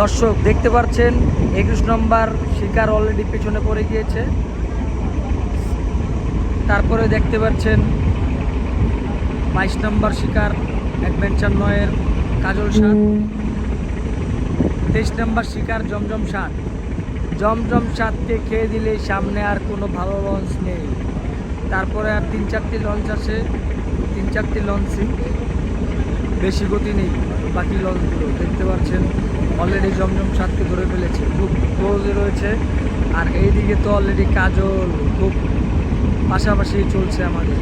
দর্শক দেখতে পাচ্ছেন, একুশ নম্বর শিকার অলরেডি পেছনে পড়ে গিয়েছে। তারপরে দেখতে পাচ্ছেন, বাইশ নম্বর শিকার অ্যাডভেঞ্চার নয়ের কাজল সাত তেইশ নম্বর শিকার জমজম সাত জমজম সাতকে খেয়ে দিলে সামনে আর কোনো ভালো লঞ্চ নেই। তারপরে আর তিন চারটি লঞ্চ আছে। তিন চারটি লঞ্চই বেশি গতি নেই, বাকি লঞ্চগুলো দেখতে পাচ্ছেন অলরেডি জমজম সাতকে ধরে ফেলেছে, খুব ক্লোজে রয়েছে। আর এইদিকে তো অলরেডি কাজল, খুব পাশাপাশি চলছে আমাদের।